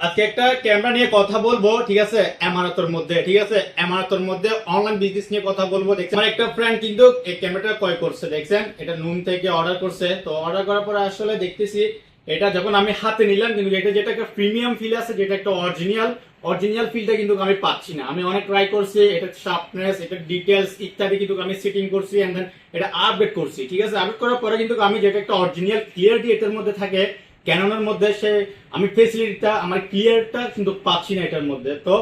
আজকে একটা ক্যামেরা নিয়ে কথা বলব, ঠিক আছে? এমারতর মধ্যে, ঠিক আছে? এমারতর মধ্যে অনলাইন বিজনেস নিয়ে কথা বলব, দেখছেন? আমার একটা ফ্রেন্ড কিন্তু এই ক্যামেরাটা ক্রয় করছে, দেখছেন? এটা নুন থেকে অর্ডার করছে। তো অর্ডার করার পরে আসলে দেখতেছি, এটা যখন আমি হাতে নিলাম, কিন্তু এটা যেটা একটা প্রিমিয়াম ফিল আছে, যেটা একটা অরিজিনাল অরিজিনাল ফিলটা কিন্তু আমি পাচ্ছি না। আমি অনেক ট্রাই করছি, এটা শার্পনেস এটা ডিটেলস ইত্যাদি কিন্তু আমি সেটিং করছি এন্ড দেন এটা আপডেট করছি, ঠিক আছে? আপডেট করার পরে কিন্তু আমি যেটা একটা অরিজিনাল ক্লিয়ারিটি এটার মধ্যে থাকে ক্যাননের মধ্যে সে, আমি ফেসিলিটিটা আমার ক্লিয়ারটা কিন্তু পাচ্ছি না এটার মধ্যে। তো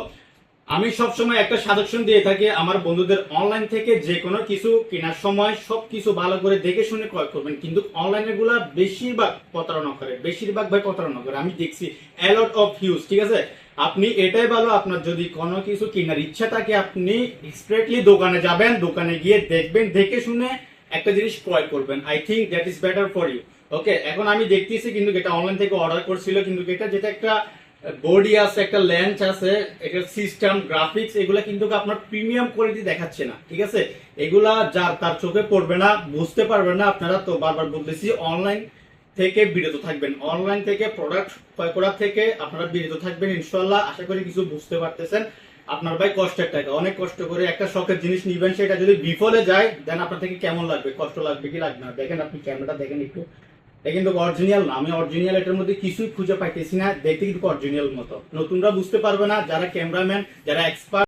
আমি সবসময় একটা সাজেশন দিয়ে থাকি, আমার বন্ধুদের অনলাইন থেকে যে কোনো কিছু কেনার সময় সব কিছু ভালো করে দেখে শুনে ক্রয় করবেন। কিন্তু অনলাইনে গুলা বেশিরভাগ প্রতারণা করে, বেশিরভাগ ভাই প্রতারণা করে। আমি দেখছি অ্যালট অফ হিউজ ঠিক আছে? আপনি এটাই ভালো, আপনার যদি কোনো কিছু কেনার ইচ্ছা থাকে, আপনি স্ট্রেটলি দোকানে যাবেন, দোকানে গিয়ে দেখবেন, দেখে শুনে একটা জিনিস ক্রয় করবেন। I think that is better for you okay এখন আমি দেখতেছি কিন্তু এটা অনলাইন থেকে অর্ডার করছিল, কিন্তু এটা যেটা একটা বডি আছে, একটা লেন্স আছে এটার সিস্টেম গ্রাফিক্স এগুলা কিন্তু আপনার প্রিমিয়াম কোয়ালিটি দেখাচ্ছে না, ঠিক আছে? এগুলা যার তার চোখে পড়বে না, বুঝতে পারবে না আপনারা, তো বারবার বলতেছি অনলাইন থেকে বিরত থাকবেন। অনলাইন থেকে প্রোডাক্ট ক্রয় করার থেকে আপনারা বিরত থাকবেন ইনশাল্লাহ আশা করি কিছু বুঝতে পারতেছেন। আপনার ভাই কষ্টের টাকা অনেক কষ্ট করে একটা শখের জিনিস নিবেন, সেটা যদি বিফলে যায় দেন আপনার থেকে কেমন লাগবে? কষ্ট লাগবে কি লাগবে না? দেখেন আপনি ক্যামেরাটা দেখেন একটু। এটা কিন্তু অরিজিনাল না। আমি অরিজিনাল এটার মধ্যে কিছুই খুঁজে পাইতেছি না। দেখতে কিন্তু অরিজিনাল মতো। নতুনরা বুঝতে পারবে না, যারা ক্যামেরাম্যান যারা এক্সপার্ট